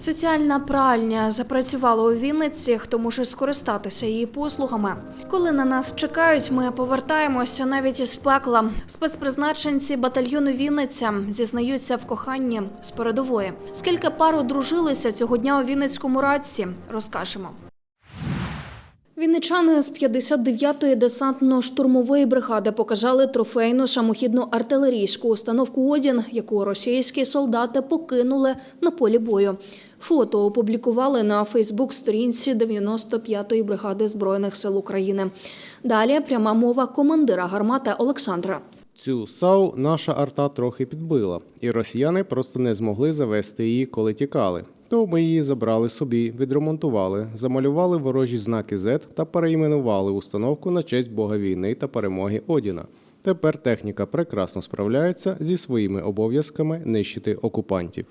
Соціальна пральня запрацювала у Вінниці. Хто може скористатися її послугами? Коли на нас чекають, ми повертаємося навіть із пекла. Спецпризначенці батальйону Вінниця зізнаються в коханні з передової. Скільки пар одружилися цього дня у Вінницькому радці, розкажемо. Вінничани з 59-ї десантно-штурмової бригади показали трофейну самохідну артилерійську установку Одін, яку російські солдати покинули на полі бою. Фото опублікували на Фейсбук-сторінці 95-ї бригади збройних сил України. Далі пряма мова командира гармати Олександра. Цю САУ наша арта трохи підбила, і росіяни просто не змогли завести її, коли тікали. То ми її забрали собі, відремонтували, замалювали ворожі знаки Z та перейменували установку на честь Бога війни та перемоги Одіна. Тепер техніка прекрасно справляється зі своїми обов'язками нищити окупантів.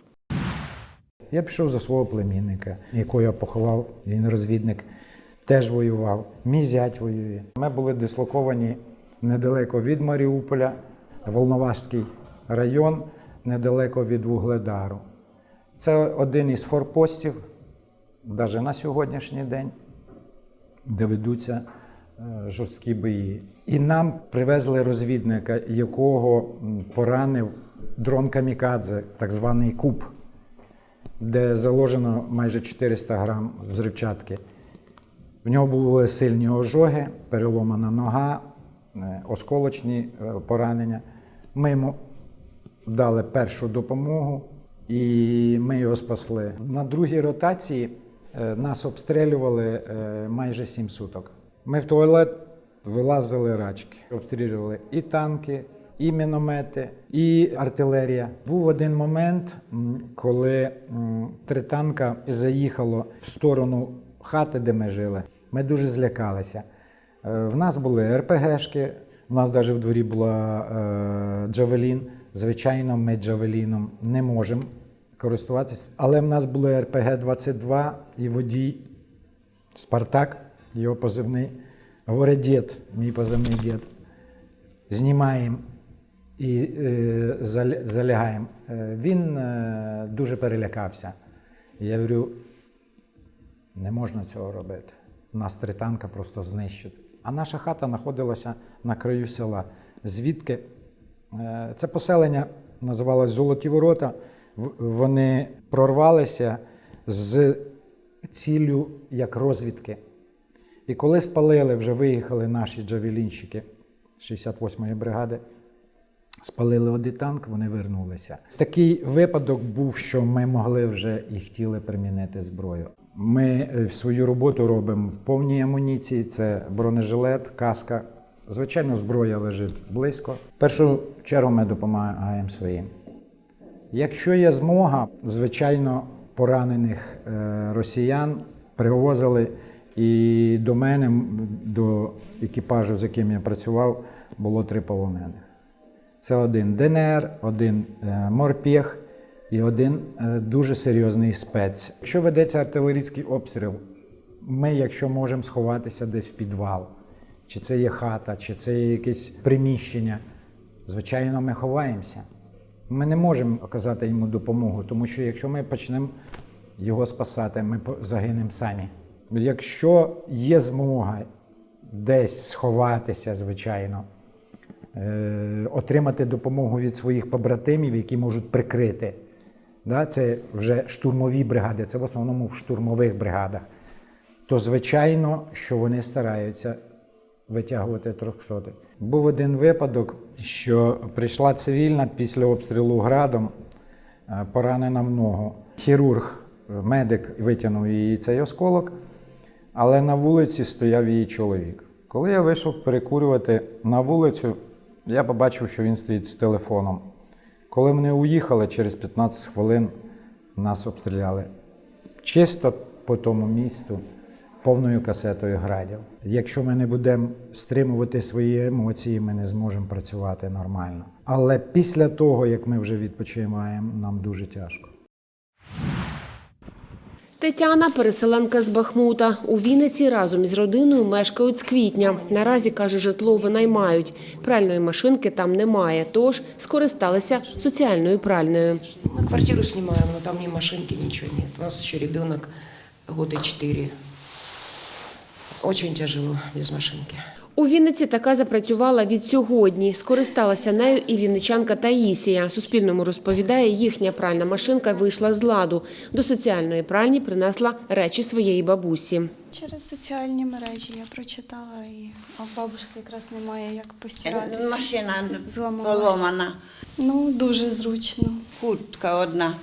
Я пішов за свого племінника, якого я поховав, він розвідник, теж воював. Мій зять воює. Ми були дислоковані недалеко від Маріуполя, Волноваський район, недалеко від Вугледару. Це один із форпостів, навіть на сьогоднішній день, де ведуться е, жорсткі бої. І нам привезли розвідника, якого поранив дрон Камікадзе, так званий Куб де заложено майже 400 грам взривчатки. В нього були сильні ожоги, переломана нога, е, осколочні е, поранення. Ми йому дали першу допомогу і ми його спасли. На другій ротації е, нас обстрілювали майже 7 суток. Ми в туалет вилазили рачки, обстрілювали і танки, і міномети, і артилерія. Був один момент, коли три танка заїхало в сторону хати, де ми жили. Ми дуже злякалися. Е, В нас були РПГшки, у нас навіть в дворі була е, Джавелін. Звичайно, ми Джавеліном не можемо користуватися. Але в нас були РПГ-22 і водій Спартак, його позивний. Говорить, дід, мій позивний дід. Знімаємо і е, залягаємо. Е, він е, дуже перелякався. Я говорю, не можна цього робити. Нас три танка просто знищать. А наша хата знаходилася на краю села. Звідки е, це поселення називалось Золоті Ворота. Вони прорвалися з ціллю як розвідки. І коли спалили, вже виїхали наші джавелінщики 68-ї бригади, спалили один танк, вони вернулися. Такий випадок був, що ми могли вже і хотіли примінити зброю. Ми е, свою роботу робимо в повній амуніції: це бронежилет, каска. Звичайно, зброя лежить близько. В першу чергу ми допомагаємо своїм. Якщо є змога, звичайно, поранених е, росіян привозили і до мене, до екіпажу, з яким я працював, було три полонених. Це один ДНР, один е, морпіх і один е, дуже серйозний спец. Якщо ведеться артилерійський обстріл, ми, якщо можемо сховатися десь в підвал, чи це є хата, чи це є якесь приміщення, звичайно, ми ховаємося. Ми не можемо оказати йому допомогу, тому що якщо ми почнемо його спасати, ми загинемо самі. Якщо є змога десь сховатися, звичайно, отримати допомогу від своїх побратимів, які можуть прикрити. Це вже штурмові бригади, це в основному в штурмових бригадах. То звичайно, що вони стараються витягувати трьохсотих. Був один випадок, що прийшла цивільна після обстрілу градом, е, поранена в ногу. Хірург, е, медик витягнув її цей осколок, але на вулиці стояв її чоловік. Коли я вийшов перекурювати на вулицю, я побачив, що він стоїть з телефоном. Коли вони уїхали, через 15 хвилин нас обстріляли. Чисто по тому місту повною касетою градів. Якщо ми не будемо стримувати свої емоції, ми не зможемо працювати нормально. Але після того, як ми вже відпочиваємо, нам дуже тяжко. Тетяна переселенка з Бахмута. У Вінниці разом із родиною мешкають з квітня. Наразі, каже, житло винаймають. Пральної машинки там немає, тож скористалися соціальною пральною. Ми квартиру знімаємо, але там ні машинки, нічого немає. У нас ще дитина годи четыре. Очень тяжело без машинки. У Вінниці така запрацювала від сьогодні. Скористалася нею і вінничанка Таїсія. Суспільному розповідає, їхня пральна машинка вийшла з ладу. До соціальної пральні принесла речі своєї бабусі. Через соціальні мережі я прочитала і а в бабушки якраз немає як постиратися. Машина Зламалась. поломана, Ну дуже зручно. куртка одна.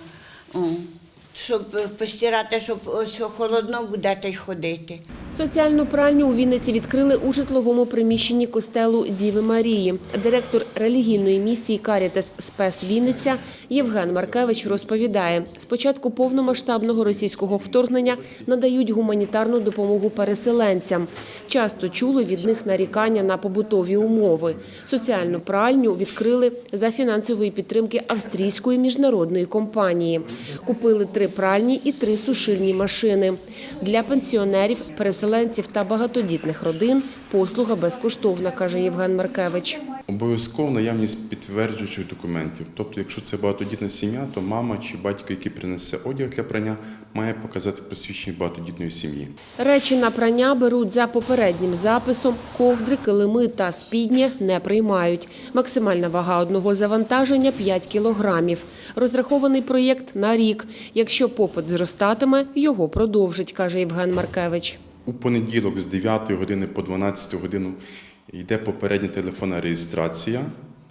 Щоб постирати, щоб ось холодно буде та й ходити. Соціальну пральню у Вінниці відкрили у житловому приміщенні костелу Діви Марії. Директор релігійної місії Карітес Спес Вінниця Євген Маркевич розповідає, з початку повномасштабного російського вторгнення надають гуманітарну допомогу переселенцям. Часто чули від них нарікання на побутові умови. Соціальну пральню відкрили за фінансової підтримки австрійської міжнародної компанії. Купили три пральні і три сушильні машини. Для пенсіонерів, переселенців та багатодітних родин послуга безкоштовна, каже Євген Маркевич. Обов'язково наявність підтверджуючих документів. Тобто, якщо це багатодітна сім'я, то мама чи батько, який принесе одяг для прання, має показати посвідчення багатодітної сім'ї. Речі на прання беруть за попереднім записом. Ковдри, килими та спідні не приймають. Максимальна вага одного завантаження 5 кілограмів. Розрахований проєкт на рік. Якщо попит зростатиме, його продовжить, каже Євген Маркевич. У понеділок з 9 години по 12 годину йде попередня телефонна реєстрація.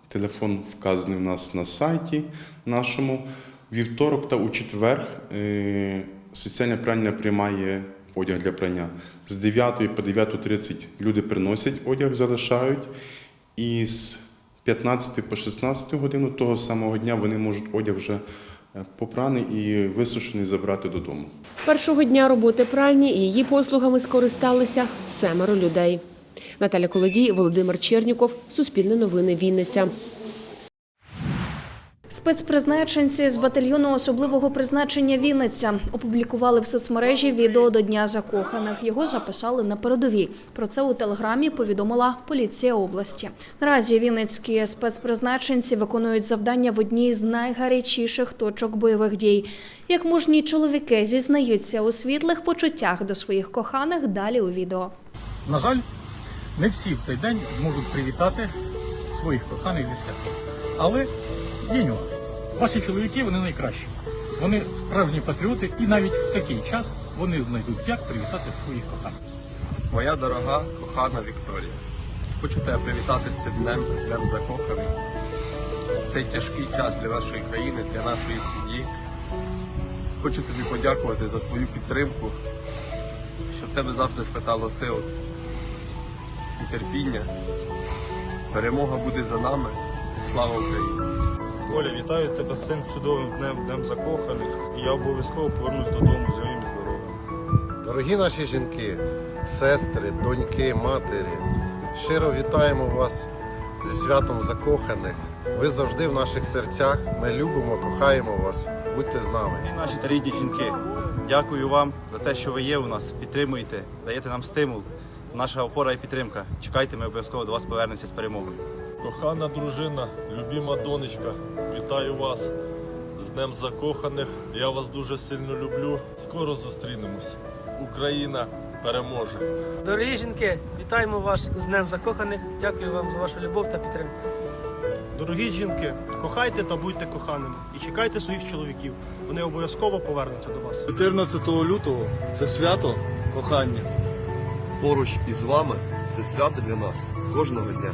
Телефон вказаний у нас на сайті нашому. Вівторок та у четвер е, соціальна пральня приймає одяг для прання. З 9 по 9.30 люди приносять одяг, залишають. І з 15 по 16 годину того самого дня вони можуть одяг вже попраний і висушений забрати додому. Першого дня роботи пральні її послугами скористалися семеро людей. Наталя Колодій, Володимир Черніков, Суспільне новини, Вінниця. Спецпризначенці з батальйону особливого призначення Вінниця опублікували в соцмережі відео до Дня закоханих. Його записали на передовій. Про це у телеграмі повідомила поліція області. Наразі вінницькі спецпризначенці виконують завдання в одній з найгарячіших точок бойових дій. Як мужні чоловіки зізнаються у світлих почуттях до своїх коханих, далі у відео. На жаль, не всі в цей день зможуть привітати своїх коханих зі святом. Але є нюанс. Ваші чоловіки вони найкращі. Вони справжні патріоти, і навіть в такий час вони знайдуть, як привітати своїх коханих. Моя дорога, кохана Вікторія, хочу тебе привітати з цим днем, з днем закоханих. Цей тяжкий час для нашої країни, для нашої сім'ї. Хочу тобі подякувати за твою підтримку, щоб тебе завжди спитало сил і терпіння. Перемога буде за нами. Слава Україні! Оля, вітаю тебе з цим чудовим днем, днем закоханих. І я обов'язково повернусь додому живим і здоровим. Дорогі наші жінки, сестри, доньки, матері, щиро вітаємо вас зі святом закоханих. Ви завжди в наших серцях. Ми любимо, кохаємо вас. Будьте з нами. І наші та рідні жінки. Дякую вам за те, що ви є у нас. Підтримуєте, даєте нам стимул. Наша опора і підтримка. Чекайте, ми обов'язково до вас повернемося з перемогою. Кохана дружина, любима донечка, вітаю вас з Днем Закоханих. Я вас дуже сильно люблю. Скоро зустрінемось. Україна переможе. Дорогі жінки, вітаємо вас з Днем Закоханих. Дякую вам за вашу любов та підтримку. Дорогі жінки, кохайте та будьте коханими. І чекайте своїх чоловіків. Вони обов'язково повернуться до вас. 14 лютого це свято кохання. Поруч із вами це свято для нас кожного дня.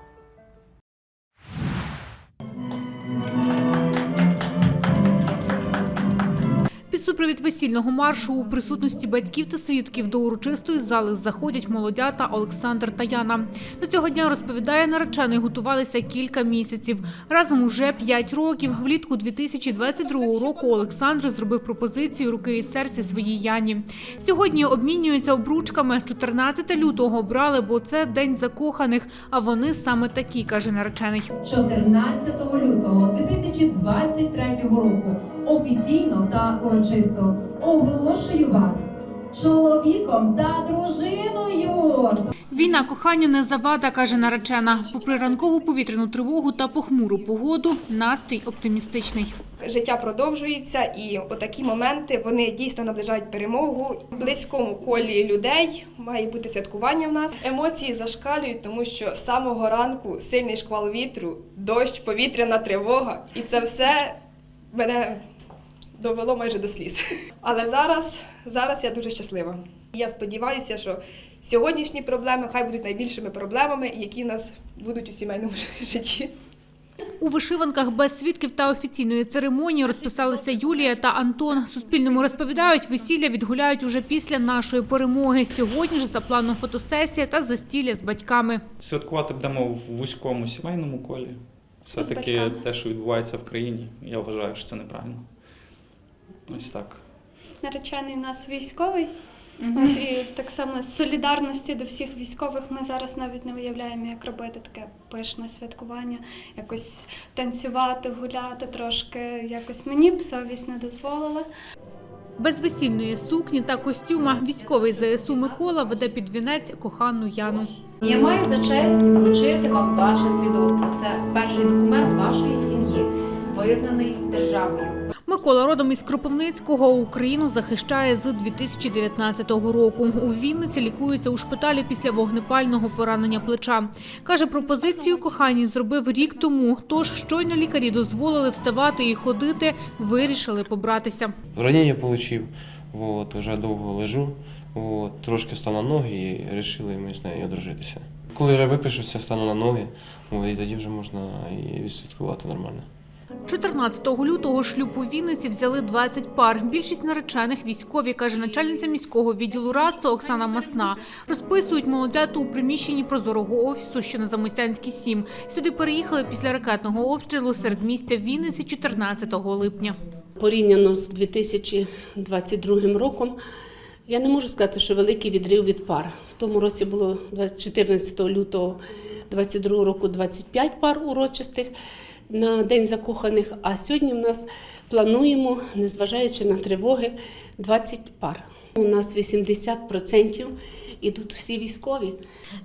супровід весільного маршу у присутності батьків та свідків до урочистої зали заходять молодята Олександр та Яна. До цього дня розповідає наречений, готувалися кілька місяців. Разом уже п'ять років. Влітку 2022 року Олександр зробив пропозицію руки і серця своїй Яні. Сьогодні обмінюються обручками. 14 лютого обрали, бо це день закоханих. А вони саме такі, каже наречений. 14 лютого 2023 року офіційно та урочисто оголошую вас чоловіком та дружиною. Війна кохання не завада, каже наречена. Попри ранкову повітряну тривогу та похмуру погоду, настрій оптимістичний. життя продовжується, і отакі моменти вони дійсно наближають перемогу. В близькому колі людей має бути святкування в нас. Емоції зашкалюють, тому що з самого ранку сильний шквал вітру, дощ, повітряна тривога, і це все мене довело майже до сліз. Але зараз, зараз я дуже щаслива. Я сподіваюся, що сьогоднішні проблеми хай будуть найбільшими проблемами, які нас будуть у сімейному житті. У вишиванках без свідків та офіційної церемонії розписалися Юлія та Антон. Суспільному розповідають, весілля відгуляють уже після нашої перемоги. Сьогодні ж за планом фотосесія та застілля з батьками. Святкувати будемо в вузькому сімейному колі. Все-таки те, що відбувається в країні, я вважаю, що це неправильно. Ось так. Наречений у нас військовий. От, і так само з солідарності до всіх військових ми зараз навіть не уявляємо, як робити таке пишне святкування, якось танцювати, гуляти трошки. Якось мені б совість не дозволила. Без весільної сукні та костюма військовий ЗСУ Микола веде під вінець кохану Яну. Я маю за честь вручити вам ваше свідоцтво. Це перший документ вашої сім'ї, визнаний державою. Микола родом із Кропивницького Україну захищає з 2019 року. У Вінниці лікується у шпиталі після вогнепального поранення плеча. Каже, пропозицію коханій зробив рік тому. Тож щойно лікарі дозволили вставати і ходити, вирішили побратися. Ранення отримав, вот, вже довго лежу, вот, трошки став на ноги і вирішили ми з нею одружитися. Коли вже випишуся, стану на ноги, от, і тоді вже можна і відсвяткувати нормально. 14 лютого шлюб у Вінниці взяли 20 пар. Більшість наречених військові, каже начальниця міського відділу РАЦО Оксана Масна. Розписують молодяту у приміщенні прозорого офісу, що на Замостянській 7. Сюди переїхали після ракетного обстрілу серед містя Вінниці 14 липня. порівняно з 2022 роком, я не можу сказати, що великий відрив від пар. В тому році було 14 лютого 2022 року 25 пар урочистих на День закоханих, а сьогодні в нас плануємо, незважаючи на тривоги, 20 пар. У нас 80% ідуть всі військові.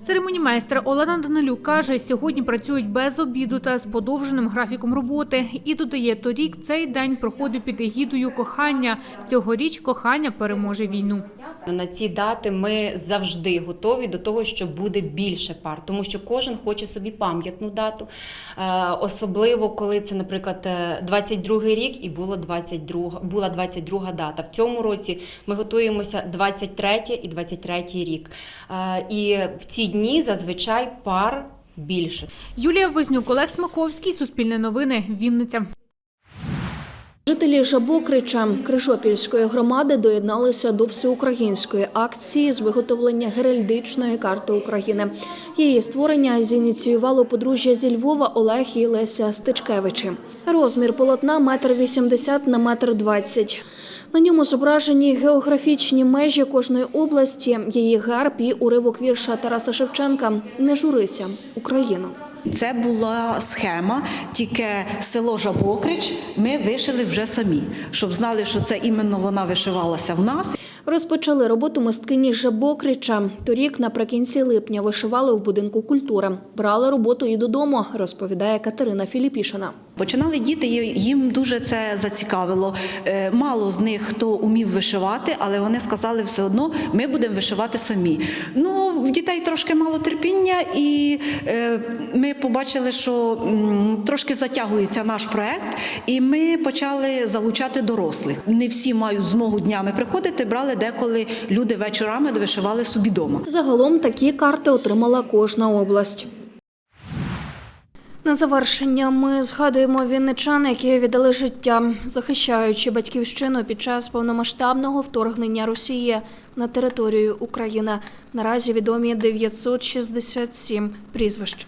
Церемонімейстер Олена Данилюк каже, сьогодні працюють без обіду та з подовженим графіком роботи. І додає, торік цей день проходив під егідою кохання. Цьогоріч кохання переможе війну. На ці дати ми завжди готові до того, що буде більше пар, тому що кожен хоче собі пам'ятну дату. Е, Особливо, коли це, наприклад, 22 рік і було 22, була 22 дата. В цьому році ми готуємося 23 і 23 рік. Е, І в ці дні зазвичай пар більше. Юлія Вознюк, Олег Смаковський, Суспільне новини, Вінниця. Жителі Жабокрича Крижопільської громади доєдналися до всеукраїнської акції з виготовлення геральдичної карти України. Її створення зініціювало подружжя зі Львова Олег і Леся Стичкевичі. Розмір полотна метр вісімдесят на метр двадцять. На ньому зображені географічні межі кожної області, її герб і уривок вірша Тараса Шевченка Не журися, Україну. Це була схема, тільки село Жабокрич ми вишили вже самі, щоб знали, що це іменно вона вишивалася в нас. Розпочали роботу мисткині Жабокрича. Торік наприкінці липня вишивали в будинку культури. Брали роботу і додому, розповідає Катерина Філіпішина. Починали діти, їм дуже це зацікавило. Е, Мало з них хто умів вишивати, але вони сказали все одно, ми будемо вишивати самі. Ну, в дітей трошки мало терпіння, і е, ми побачили, що трошки затягується наш проект, і ми почали залучати дорослих. Не всі мають змогу днями приходити, брали деколи люди вечорами вишивали собі дома. Загалом такі карти отримала кожна область. На завершення ми згадуємо вінничан, які віддали життя, захищаючи батьківщину під час повномасштабного вторгнення Росії на територію України. Наразі відомі 967 прізвищ.